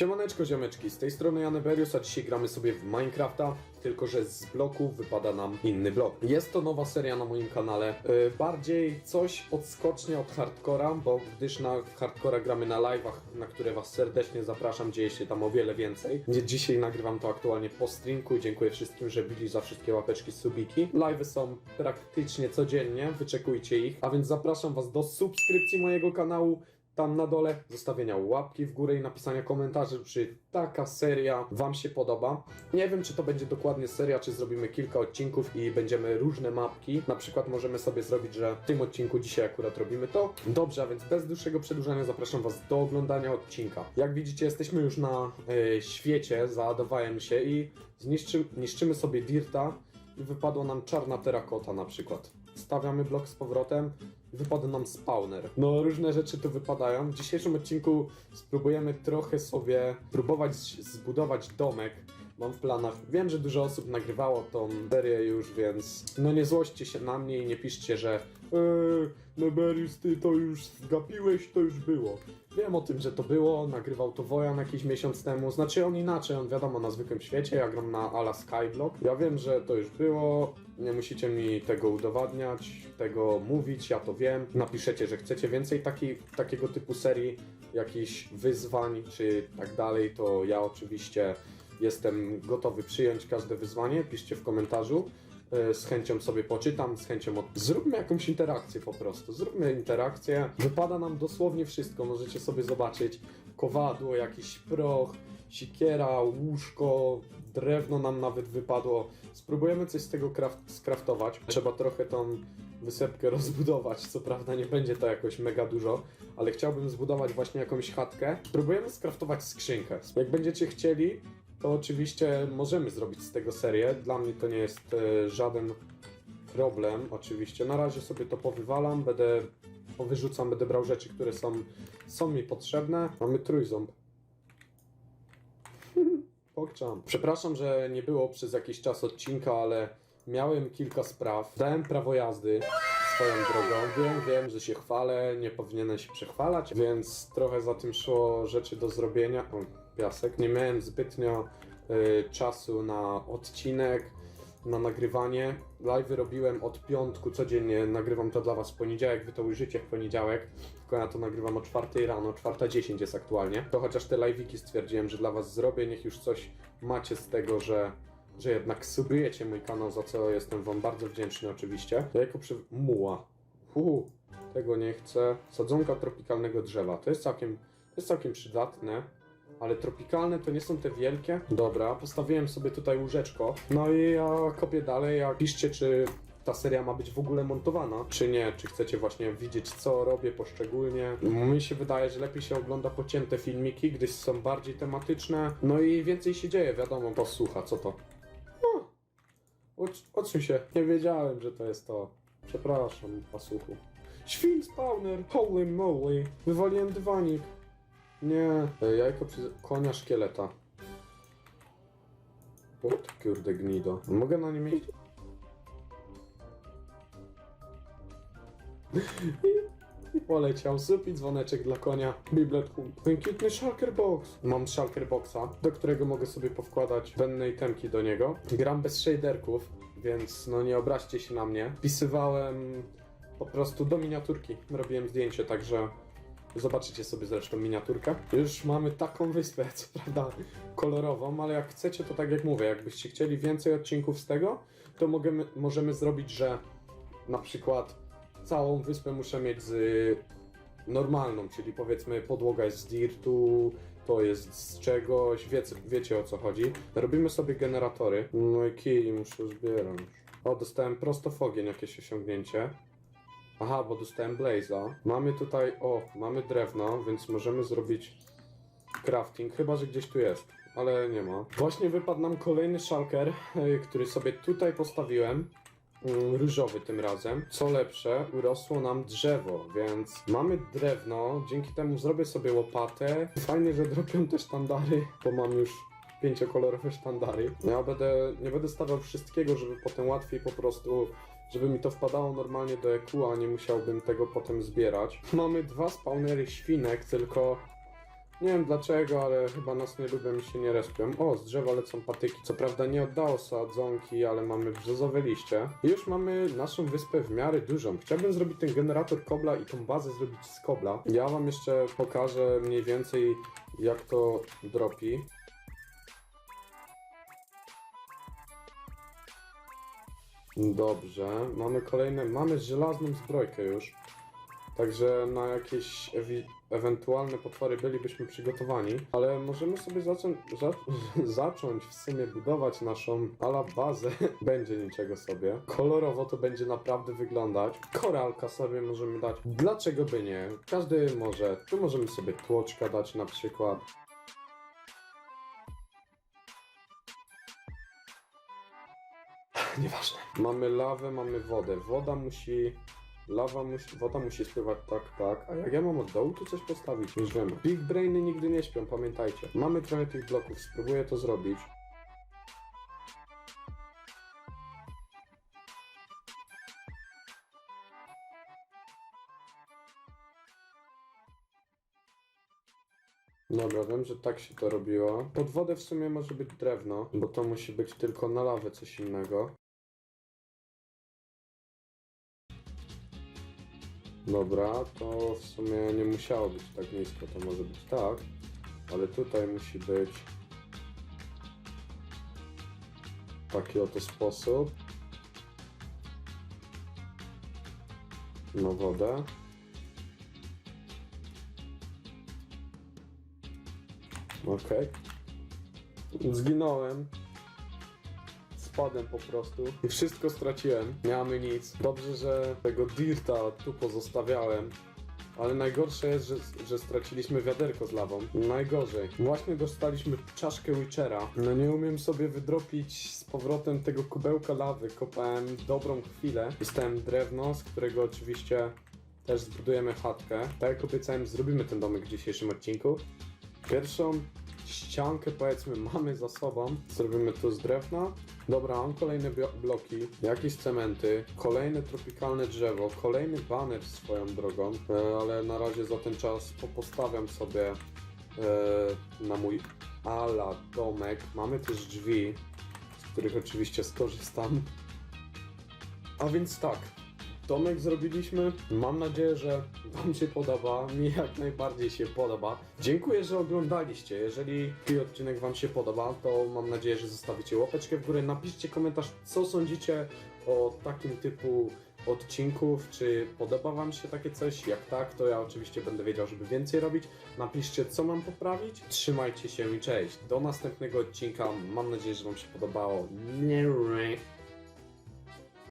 Siemaneczko ziomeczki, z tej strony Janeberius, a dzisiaj gramy sobie w Minecrafta, tylko że z bloków wypada nam inny blok. Jest to nowa seria na moim kanale, yy, bardziej coś odskocznie od hardcora, bo gdyż na hardcora gramy na live'ach, na które was serdecznie zapraszam, dzieje się tam o wiele więcej. Dzisiaj nagrywam to aktualnie po streamku i dziękuję wszystkim, że bili za wszystkie łapeczki subiki. Live'y są praktycznie codziennie, wyczekujcie ich, a więc zapraszam was do subskrypcji mojego kanału, tam na dole, zostawienia łapki w górę i napisania komentarzy, czy taka seria Wam się podoba. Nie wiem, czy to będzie dokładnie seria, czy zrobimy kilka odcinków i będziemy różne mapki. Na przykład możemy sobie zrobić, że w tym odcinku dzisiaj akurat robimy to. Dobrze, a więc bez dłuższego przedłużania zapraszam Was do oglądania odcinka. Jak widzicie, jesteśmy już na e, świecie, załadowałem się i zniszczy, niszczymy sobie Dirta i wypadła nam czarna terakota na przykład. Stawiamy blok z powrotem wypada nam spawner. No różne rzeczy tu wypadają. W dzisiejszym odcinku spróbujemy trochę sobie próbować zbudować domek. Mam w planach. Wiem, że dużo osób nagrywało tą serię już, więc no nie złoście się na mnie i nie piszcie, że eee, Neberius, ty to już zgapiłeś, to już było. Wiem o tym, że to było, nagrywał to Wojan jakiś miesiąc temu, znaczy on inaczej, on wiadomo na zwykłym świecie, ja gram na ala Skyblock. Ja wiem, że to już było, nie musicie mi tego udowadniać, tego mówić, ja to wiem. Napiszecie, że chcecie więcej taki, takiego typu serii, jakichś wyzwań czy tak dalej, to ja oczywiście jestem gotowy przyjąć każde wyzwanie, piszcie w komentarzu. E, Z chęcią sobie poczytam, z chęcią od... Zróbmy jakąś interakcję po prostu. Zróbmy interakcję. Wypada nam dosłownie wszystko. Możecie sobie zobaczyć kowadło, jakiś proch, sikiera, łóżko, drewno nam nawet wypadło. Spróbujemy coś z tego kraft skraftować. Trzeba trochę tą wysepkę rozbudować. Co prawda nie będzie to jakoś mega dużo, ale chciałbym zbudować właśnie jakąś chatkę. Spróbujemy skraftować skrzynkę. Jak będziecie chcieli, to oczywiście możemy zrobić z tego serię. Dla mnie to nie jest e, żaden problem, oczywiście. Na razie sobie to powywalam, będę powyrzucam, będę brał rzeczy, które są, są mi potrzebne. Mamy trójząb. Pokczam. Przepraszam, że nie było przez jakiś czas odcinka, ale miałem kilka spraw. Dałem prawo jazdy swoją drogą. Wiem, wiem, że się chwalę, nie powinienem się przechwalać, więc trochę za tym szło rzeczy do zrobienia. Piasek. Nie miałem zbytnio y, czasu na odcinek, na nagrywanie. Live robiłem od piątku codziennie, nagrywam to dla Was w poniedziałek, Wy to ujrzycie w poniedziałek, tylko ja to nagrywam o 4 rano, 4.10 jest aktualnie. To chociaż te live'iki stwierdziłem, że dla Was zrobię, niech już coś macie z tego, że że jednak subujecie mój kanał, za co jestem wam bardzo wdzięczny oczywiście. Jajko przy... Muła. Uhu, tego nie chcę. Sadzonka tropikalnego drzewa. To jest całkiem, to jest całkiem przydatne. Ale tropikalne to nie są te wielkie. Dobra, postawiłem sobie tutaj łóżeczko. No i ja kopię dalej, a piszcie czy ta seria ma być w ogóle montowana, czy nie, czy chcecie właśnie widzieć co robię poszczególnie. Mi się wydaje, że lepiej się ogląda pocięte filmiki, gdyż są bardziej tematyczne, no i więcej się dzieje, wiadomo, posłucha, co to. O, Odcz- odsuń się, nie wiedziałem, że to jest to. Przepraszam, pasłuchu. Świn spawner, holy moly, wywaliłem dywanik. Nie, E, jajko przy... konia szkieleta. Ty kurde gnido. Mogę na nim iść? I, poleciał. Zup i dzwoneczek dla konia. Biblet Hund. Błękitny shulker box. Mam shulker boxa, do którego mogę sobie powkładać wenne itemki do niego. Gram bez shaderków, więc no nie obraźcie się na mnie. Wpisywałem po prostu do miniaturki. Robiłem zdjęcie, także Zobaczycie sobie zresztą miniaturkę. Już mamy taką wyspę, co prawda kolorową, ale jak chcecie, to tak jak mówię, jakbyście chcieli więcej odcinków z tego, to możemy, możemy zrobić, że na przykład całą wyspę muszę mieć z normalną, czyli powiedzmy podłoga jest z dirtu, to jest z czegoś, wiecie, wiecie o co chodzi. Robimy sobie generatory. No i kij muszę zbierać. O, dostałem prosto jakieś osiągnięcie. Aha, bo dostałem Blaze'a. Mamy tutaj, o, mamy drewno, więc możemy zrobić crafting, chyba że gdzieś tu jest, ale nie ma. Właśnie wypadł nam kolejny shulker, y, który sobie tutaj postawiłem. Mm, Różowy tym razem. Co lepsze, urosło nam drzewo, więc mamy drewno. Dzięki temu zrobię sobie łopatę. Fajnie, że dropią te sztandary, bo mam już pięciokolorowe sztandary. Ja będę, nie będę stawiał wszystkiego, żeby potem łatwiej po prostu żeby mi to wpadało normalnie do EQ, a nie musiałbym tego potem zbierać. Mamy dwa spawnery świnek, tylko Nie wiem dlaczego, ale chyba nas nie lubią i się nie respią. O, z drzewa lecą patyki. Co prawda nie oddało sadzonki, ale mamy brzozowe liście. I już mamy naszą wyspę w miarę dużą. Chciałbym zrobić ten generator kobla i tą bazę zrobić z kobla. Ja wam jeszcze pokażę mniej więcej jak to dropi. Dobrze, mamy kolejne, mamy żelazną zbrojkę już. Także na jakieś ewentualne potwory bylibyśmy przygotowani, ale możemy sobie zacząć, za, zacząć w sumie budować naszą ala bazę. będzie niczego sobie. Kolorowo to będzie naprawdę wyglądać. Koralka sobie możemy dać. Dlaczego by nie? Każdy może. Tu możemy sobie tłoczka dać na przykład. Nieważne. Mamy lawę, mamy wodę. Woda musi. Lawa musi. Woda musi spływać tak, tak. A jak ja mam od dołu tu coś postawić? Już wiemy. Big brainy nigdy nie śpią, pamiętajcie. Mamy trochę tych bloków, spróbuję to zrobić. Dobra, wiem, że tak się to robiło. Pod wodę w sumie może być drewno, bo to musi być tylko na lawę coś innego. Dobra, to w sumie nie musiało być tak nisko, to może być tak, ale tutaj musi być taki oto sposób na wodę. Okej. Zginąłem. Spadłem po prostu i wszystko straciłem. Nie mamy nic. Dobrze, że tego dirta tu pozostawiałem. Ale najgorsze jest, że, że straciliśmy wiaderko z lawą. Najgorzej. Właśnie dostaliśmy czaszkę Witchera. No nie umiem sobie wydropić z powrotem tego kubełka lawy. Kopałem dobrą chwilę. Dostałem drewno, z którego oczywiście też zbudujemy chatkę. Tak jak obiecałem, zrobimy ten domek w dzisiejszym odcinku. Pierwszą ściankę powiedzmy mamy za sobą. Zrobimy to z drewna. Dobra, mam kolejne bloki, jakieś cementy, kolejne tropikalne drzewo, kolejny baner swoją drogą, e, ale na razie za ten czas popostawiam sobie e, na mój ala domek. Mamy też drzwi, z których oczywiście skorzystam. A więc tak, Domek zrobiliśmy. Mam nadzieję, że Wam się podoba. Mi jak najbardziej się podoba. Dziękuję, że oglądaliście. Jeżeli ten odcinek Wam się podoba, to mam nadzieję, że zostawicie łapeczkę w górę. Napiszcie komentarz, co sądzicie o takim typu odcinków. Czy podoba Wam się takie coś? Jak tak, to ja oczywiście będę wiedział, żeby więcej robić. Napiszcie, co mam poprawić. Trzymajcie się i cześć. Do następnego odcinka. Mam nadzieję, że Wam się podobało. Nie